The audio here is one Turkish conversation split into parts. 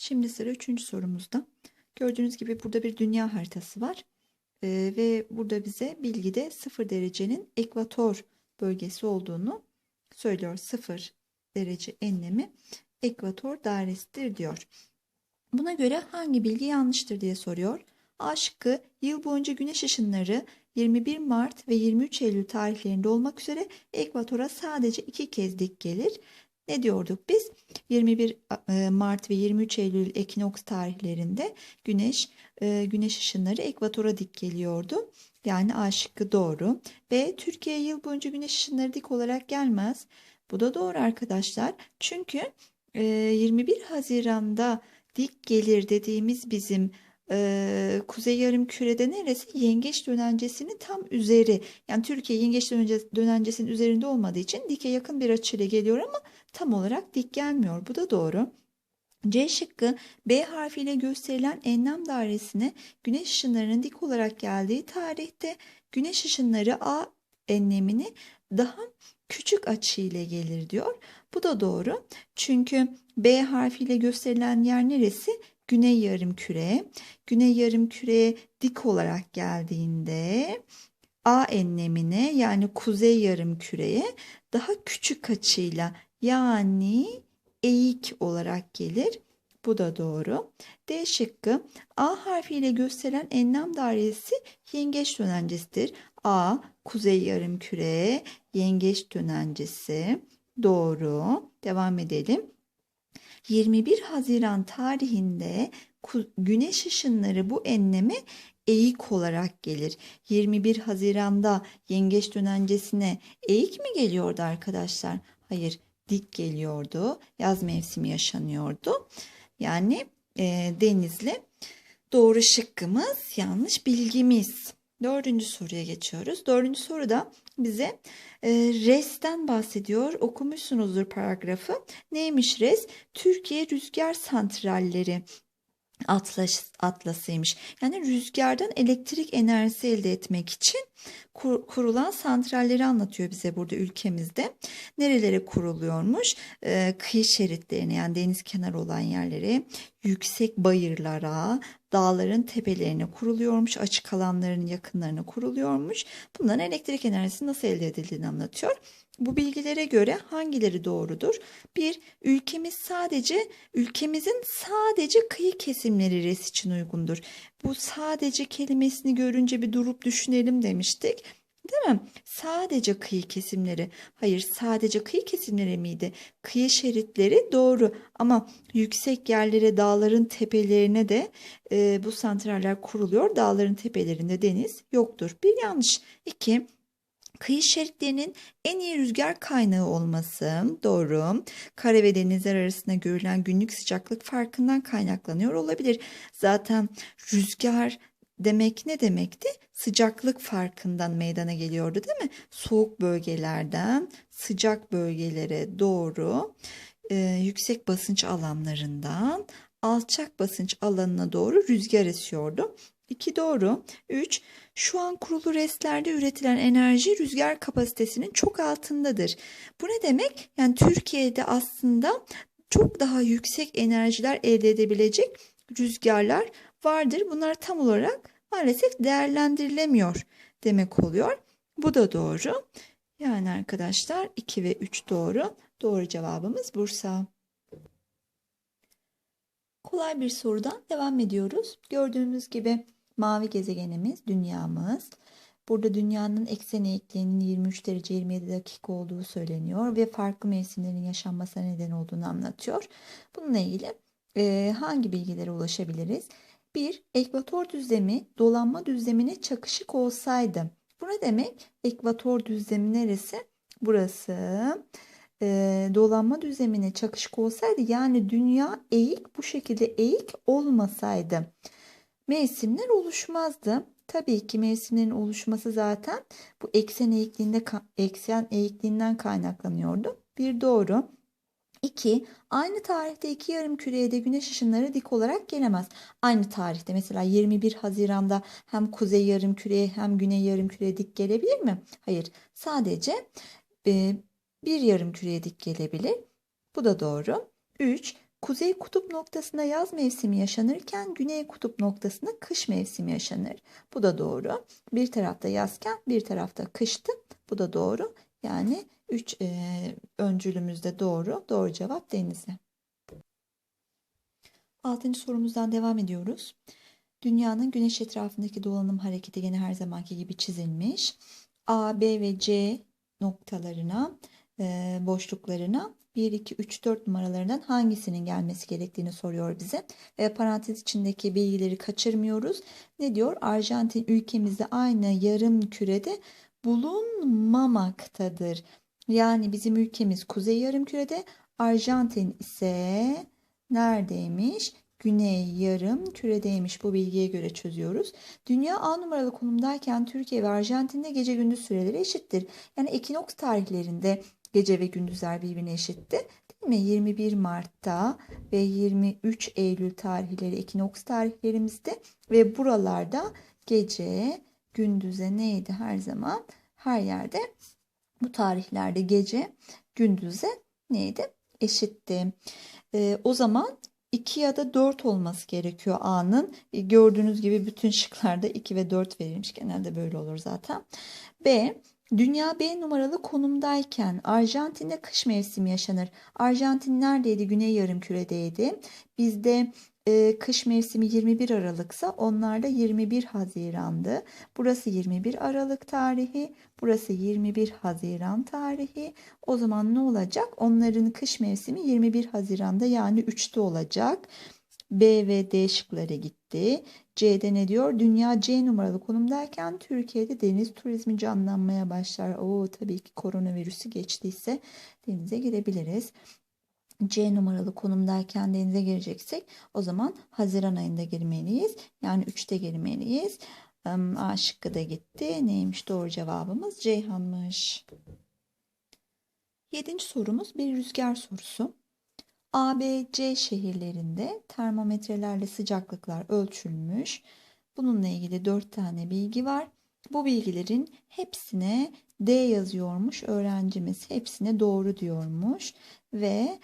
Şimdi sıra üçüncü sorumuzda. Gördüğünüz gibi burada bir dünya haritası var. Ee, ve burada bize bilgide sıfır derecenin ekvator bölgesi olduğunu söylüyor. Sıfır derece enlemi ekvator dairesidir diyor. Buna göre hangi bilgi yanlıştır diye soruyor. A şıkkı yıl boyunca güneş ışınları 21 Mart ve 23 Eylül tarihlerinde olmak üzere ekvatora sadece iki kez dik gelir. Ne diyorduk biz? 21 e, Mart ve 23 Eylül ekinoks tarihlerinde güneş e, güneş ışınları ekvatora dik geliyordu. Yani A şıkkı doğru. B Türkiye yıl boyunca güneş ışınları dik olarak gelmez. Bu da doğru arkadaşlar. Çünkü 21 e, Haziran'da dik gelir dediğimiz bizim e, kuzey yarım kürede neresi? Yengeç dönencesinin tam üzeri. Yani Türkiye yengeç dönencesinin üzerinde olmadığı için dike yakın bir açıyla geliyor ama tam olarak dik gelmiyor. Bu da doğru. C şıkkı B harfiyle gösterilen enlem dairesine güneş ışınlarının dik olarak geldiği tarihte güneş ışınları A enlemini daha küçük açı ile gelir diyor. Bu da doğru. Çünkü B harfiyle gösterilen yer neresi? Güney yarım küre. Güney yarım küreye dik olarak geldiğinde A enlemine yani kuzey yarım küreye daha küçük açıyla yani eğik olarak gelir. Bu da doğru. D şıkkı A harfiyle gösterilen enlem dairesi yengeç dönencesidir. A kuzey yarım küre yengeç dönencesi. Doğru. Devam edelim. 21 Haziran tarihinde güneş ışınları bu enleme eğik olarak gelir. 21 Haziran'da yengeç dönencesine eğik mi geliyordu arkadaşlar? Hayır, dik geliyordu. Yaz mevsimi yaşanıyordu. Yani e, denizli doğru şıkkımız yanlış bilgimiz. Dördüncü soruya geçiyoruz. Dördüncü soruda bize e, RES'ten bahsediyor. Okumuşsunuzdur paragrafı. Neymiş RES? Türkiye Rüzgar Santralleri atlas, atlasıymış. Yani rüzgardan elektrik enerjisi elde etmek için kur, kurulan santralleri anlatıyor bize burada ülkemizde. Nerelere kuruluyormuş? Ee, kıyı şeritlerine yani deniz kenarı olan yerlere, yüksek bayırlara, dağların tepelerine kuruluyormuş, açık alanların yakınlarına kuruluyormuş. Bunların elektrik enerjisi nasıl elde edildiğini anlatıyor. Bu bilgilere göre hangileri doğrudur? Bir, ülkemiz sadece, ülkemizin sadece kıyı kesimleri res için uygundur. Bu sadece kelimesini görünce bir durup düşünelim demiştik. Değil mi? Sadece kıyı kesimleri. Hayır, sadece kıyı kesimleri miydi? Kıyı şeritleri doğru ama yüksek yerlere, dağların tepelerine de e, bu santraller kuruluyor. Dağların tepelerinde deniz yoktur. Bir yanlış. İki, Kıyı şeritlerinin en iyi rüzgar kaynağı olması doğru. Kara ve denizler arasında görülen günlük sıcaklık farkından kaynaklanıyor olabilir. Zaten rüzgar demek ne demekti? Sıcaklık farkından meydana geliyordu değil mi? Soğuk bölgelerden sıcak bölgelere doğru e, yüksek basınç alanlarından alçak basınç alanına doğru rüzgar esiyordu. 2 doğru. 3. Şu an kurulu restlerde üretilen enerji rüzgar kapasitesinin çok altındadır. Bu ne demek? Yani Türkiye'de aslında çok daha yüksek enerjiler elde edebilecek rüzgarlar vardır. Bunlar tam olarak maalesef değerlendirilemiyor demek oluyor. Bu da doğru. Yani arkadaşlar 2 ve 3 doğru. Doğru cevabımız Bursa. Kolay bir sorudan devam ediyoruz. Gördüğünüz gibi mavi gezegenimiz dünyamız. Burada dünyanın eksen eğikliğinin 23 derece 27 dakika olduğu söyleniyor ve farklı mevsimlerin yaşanmasına neden olduğunu anlatıyor. Bununla ilgili e, hangi bilgilere ulaşabiliriz? Bir, ekvator düzlemi dolanma düzlemine çakışık olsaydı. Bu ne demek? Ekvator düzlemi neresi? Burası. E, dolanma düzlemine çakışık olsaydı yani dünya eğik bu şekilde eğik olmasaydı mevsimler oluşmazdı. Tabii ki mevsimlerin oluşması zaten bu eksen eğikliğinde eksen eğikliğinden kaynaklanıyordu. Bir doğru. 2. Aynı tarihte iki yarım küreye de güneş ışınları dik olarak gelemez. Aynı tarihte mesela 21 Haziran'da hem kuzey yarım küreye hem güney yarım küreye dik gelebilir mi? Hayır. Sadece e, bir yarım küreye dik gelebilir. Bu da doğru. 3. Kuzey kutup noktasında yaz mevsimi yaşanırken güney kutup noktasında kış mevsimi yaşanır. Bu da doğru. Bir tarafta yazken bir tarafta kıştı. Bu da doğru. Yani 3 e, öncülümüz de doğru. Doğru cevap denize. Altıncı sorumuzdan devam ediyoruz. Dünyanın güneş etrafındaki dolanım hareketi yine her zamanki gibi çizilmiş. A, B ve C noktalarına, e, boşluklarına 1, 2, 3, 4 numaralarından hangisinin gelmesi gerektiğini soruyor bize. Ve parantez içindeki bilgileri kaçırmıyoruz. Ne diyor? Arjantin ülkemizde aynı yarım kürede bulunmamaktadır. Yani bizim ülkemiz kuzey yarım kürede, Arjantin ise neredeymiş? Güney yarım küredeymiş bu bilgiye göre çözüyoruz. Dünya A numaralı konumdayken Türkiye ve Arjantin'de gece gündüz süreleri eşittir. Yani ekinoks tarihlerinde gece ve gündüzler birbirine eşitti. Değil mi? 21 Mart'ta ve 23 Eylül tarihleri ekinoks tarihlerimizde ve buralarda gece gündüze neydi her zaman? Her yerde bu tarihlerde gece gündüze neydi? Eşitti. Ee, o zaman 2 ya da 4 olması gerekiyor A'nın. E, gördüğünüz gibi bütün şıklarda 2 ve 4 verilmiş. Genelde böyle olur zaten. B. Dünya B numaralı konumdayken Arjantin'de kış mevsimi yaşanır. Arjantin neredeydi? Güney yarımküredeydi. Bizde e, kış mevsimi 21 Aralık'sa onlarda 21 Haziran'dı. Burası 21 Aralık tarihi, burası 21 Haziran tarihi. O zaman ne olacak? Onların kış mevsimi 21 Haziran'da yani 3'te olacak. B ve D şıkları gitti. C'de ne diyor? Dünya C numaralı konumdayken Türkiye'de deniz turizmi canlanmaya başlar. Oo tabii ki koronavirüsü geçtiyse denize girebiliriz. C numaralı konumdayken denize gireceksek o zaman Haziran ayında girmeliyiz. Yani 3'te girmeliyiz. A şıkkı da gitti. Neymiş doğru cevabımız? Ceyhan'mış. Yedinci sorumuz bir rüzgar sorusu. A, B, C şehirlerinde termometrelerle sıcaklıklar ölçülmüş. Bununla ilgili 4 tane bilgi var. Bu bilgilerin hepsine D yazıyormuş öğrencimiz. Hepsine doğru diyormuş ve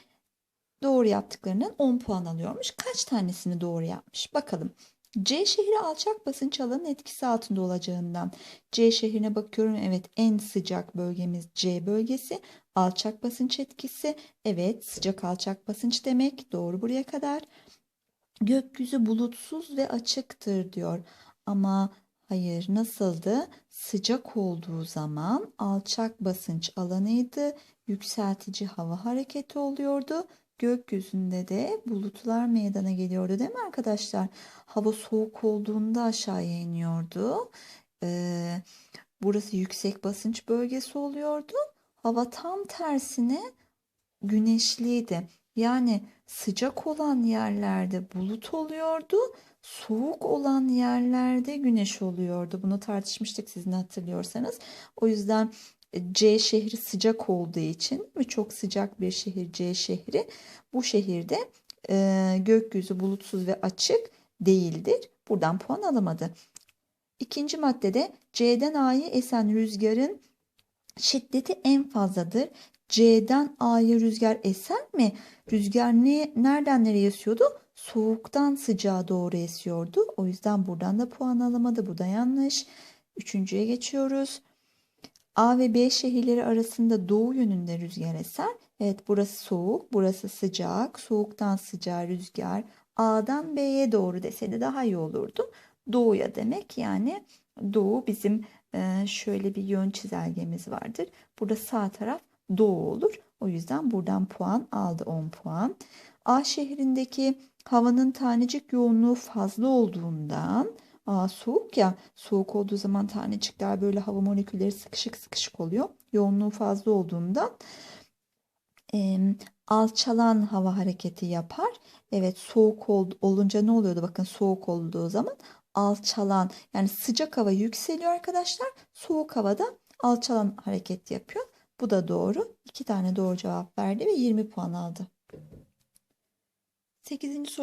doğru yaptıklarının 10 puan alıyormuş. Kaç tanesini doğru yapmış? Bakalım. C şehri alçak basınç alanın etkisi altında olacağından. C şehrine bakıyorum. Evet en sıcak bölgemiz C bölgesi. Alçak basınç etkisi. Evet sıcak alçak basınç demek. Doğru buraya kadar. Gökyüzü bulutsuz ve açıktır diyor. Ama hayır nasıldı? Sıcak olduğu zaman alçak basınç alanıydı. Yükseltici hava hareketi oluyordu gökyüzünde de bulutlar meydana geliyordu değil mi arkadaşlar? Hava soğuk olduğunda aşağıya iniyordu. Ee, burası yüksek basınç bölgesi oluyordu. Hava tam tersine güneşliydi. Yani sıcak olan yerlerde bulut oluyordu. Soğuk olan yerlerde güneş oluyordu. Bunu tartışmıştık sizin hatırlıyorsanız. O yüzden C şehri sıcak olduğu için ve çok sıcak bir şehir C şehri. Bu şehirde e, gökyüzü bulutsuz ve açık değildir. Buradan puan alamadı. İkinci maddede C'den A'ya esen rüzgarın şiddeti en fazladır. C'den A'ya rüzgar eser mi? Rüzgar ne, nereden nereye esiyordu? Soğuktan sıcağa doğru esiyordu. O yüzden buradan da puan alamadı. Bu da yanlış. Üçüncüye geçiyoruz. A ve B şehirleri arasında doğu yönünde rüzgar eser. Evet burası soğuk, burası sıcak. Soğuktan sıcağa rüzgar A'dan B'ye doğru deseydi daha iyi olurdu. Doğuya demek yani doğu bizim e, şöyle bir yön çizelgemiz vardır. Burada sağ taraf doğu olur. O yüzden buradan puan aldı 10 puan. A şehrindeki havanın tanecik yoğunluğu fazla olduğundan Aa, soğuk ya. Soğuk olduğu zaman tanecikler böyle hava molekülleri sıkışık sıkışık oluyor. Yoğunluğu fazla olduğunda e, alçalan hava hareketi yapar. Evet soğuk ol, olunca ne oluyordu? Bakın soğuk olduğu zaman alçalan yani sıcak hava yükseliyor arkadaşlar. Soğuk havada alçalan hareket yapıyor. Bu da doğru. İki tane doğru cevap verdi ve 20 puan aldı. 8. soru